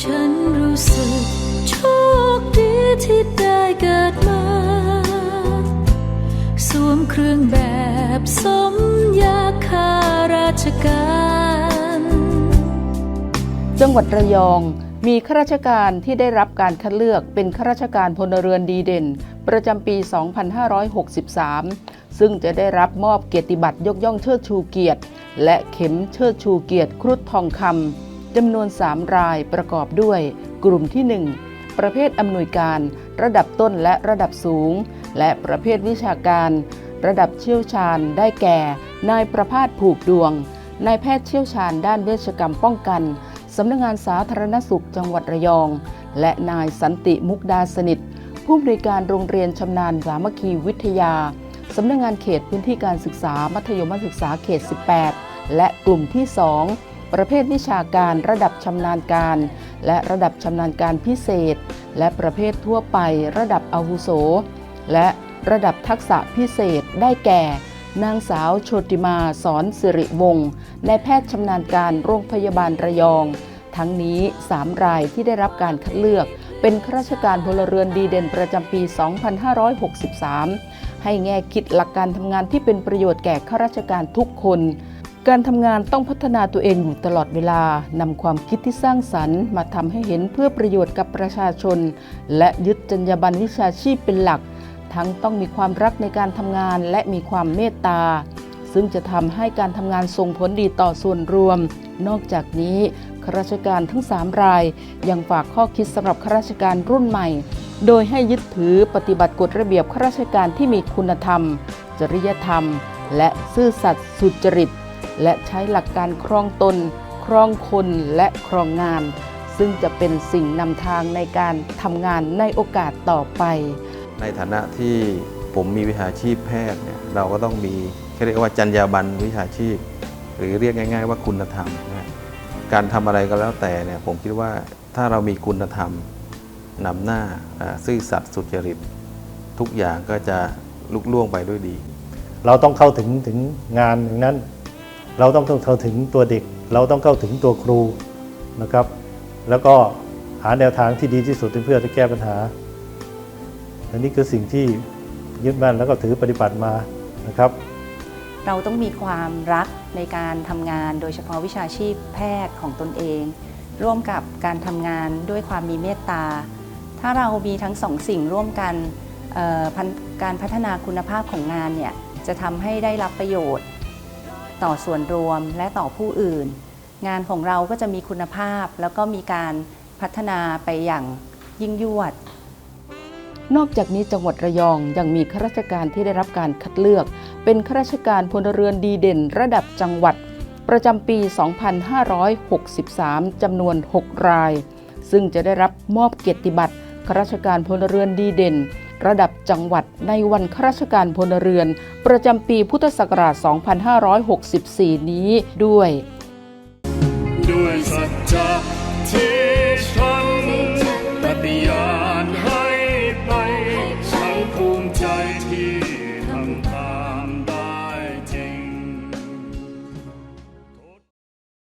ฉันรู้สึกโชคดีที่ได้เกิดมา สวมเครื่องแบบสมยาข้าราชการ จังหวัดระยองมีข้าราชการที่ได้รับการคัดเลือกเป็นข้าราชการพลเรือนดีเด่น ประจำปี 2563 ซึ่งจะได้รับมอบเกียรติบัตรยกย่องเชิดชูเกียรติ และเข็มเชิดชูเกียรติครุฑทองคำ จำนวน 3 รายประกอบด้วย กลุ่มที่ 1 ประเภทอำนวยการ ระดับต้นและระดับสูง และประเภทวิชาการ ระดับเชี่ยวชาญได้แก่ นายประภาสผูกดวง นายแพทย์เชี่ยวชาญด้านเวชกรรมป้องกันสำนักงานสาธารณสุขจังหวัดระยอง และนายสันติมุกดาสนิท ผู้บริการโรงเรียนชำนาญสามัคคีวิทยาสำนักงานเขตพื้นที่การศึกษามัธยมศึกษาเขต 18 และกลุ่มที่ 2 ประเภทวิชาการระดับชำนาญการ และระดับชำนาญการพิเศษ และประเภททั่วไประดับอาวุโส และระดับทักษะพิเศษได้แก่ นางสาวโชติมาสอนสิริวงศ์นายแพทย์ชำนาญการโรงพยาบาลระยอง ทั้งนี้ 3 รายที่ได้รับการคัดเลือกเป็นข้าราชการพลเรือนดีเด่นประจำปี 2563 ให้แง่คิดหลักการทำงานที่เป็นประโยชน์แก่ข้าราชการทุกคน การทำงานต้องพัฒนาตัวเองอยู่ตลอดเวลานำความคิดที่สร้างสรรค์ มาทำให้เห็นเพื่อประโยชน์กับประชาชน และยึดจรรยาบรรณวิชาชีพเป็นหลัก ทั้งต้องมีความรักในการทำงานและมีความเมตตา ซึ่งจะทำให้การทำงานส่งผลดีต่อส่วนรวม นอกจากนี้ข้าราชการทั้ง 3 ราย ยังฝากข้อคิดสำหรับข้าราชการรุ่นใหม่ โดยให้ยึดถือปฏิบัติกฎระเบียบข้าราชการที่มีคุณธรรม จริยธรรม และซื่อสัตย์สุจริต และใช้หลักการครองตน ครองคนและครองงาน ซึ่งจะเป็นสิ่งนำทางในการทำงานในโอกาสต่อไป ในฐานะที่ผมมีวิชาชีพแพทย์เนี่ยเราก็ต้องมีเขาเรียกว่าจรรยาบรรณวิชาชีพ หรือเรียกง่าย ๆ ว่าคุณธรรมนะการทำอะไรก็แล้วแต่เนี่ยผมคิดว่าถ้าเรามีคุณธรรมนำหน้าอ่าซื่อสัตย์สุจริต ทุกอย่างก็จะลุล่วงไปด้วยดี เราต้องเข้าถึงถึงงานอย่างนั้น เราต้องเข้าถึงตัวเด็ก เราต้องเข้าถึงตัวครูนะครับ แล้วก็หาแนวทางที่ดีที่สุดเพื่อจะแก้ปัญหา อันนี้คือสิ่งที่ยึดมั่นแล้วก็ถือปฏิบัติมานะครับ เราต้องมีความรักในการทำงานโดยเฉพาะวิชาชีพแพทย์ของตนเอง ร่วมกับการทำงานด้วยความมีเมตตา ถ้าเรามีทั้งสองสิ่งร่วมกันเอ่อพันการพัฒนาคุณภาพของงานเนี่ยจะทำให้ได้รับประโยชน์ ต่อส่วนรวมและต่อผู้อื่น งานของเราก็จะมีคุณภาพ แล้วก็มีการพัฒนาไปอย่างยิ่งยวด นอกจากนี้จังหวัดระยองยังมีข้าราชการที่ได้รับการคัดเลือก เป็นข้าราชการพลเรือนดีเด่นระดับจังหวัด ประจำปี 2563 จำนวน 6 ราย ซึ่งจะได้รับมอบเกียรติบัตรข้าราชการพลเรือนดีเด่น ระดับจังหวัดในวันข้าราชการพลเรือน ประจำปีพุทธศักราช 2564 นี้ด้วย ด้วยสัจจะที่ฉันปฏิญาณให้ไปฉันภูมิใจที่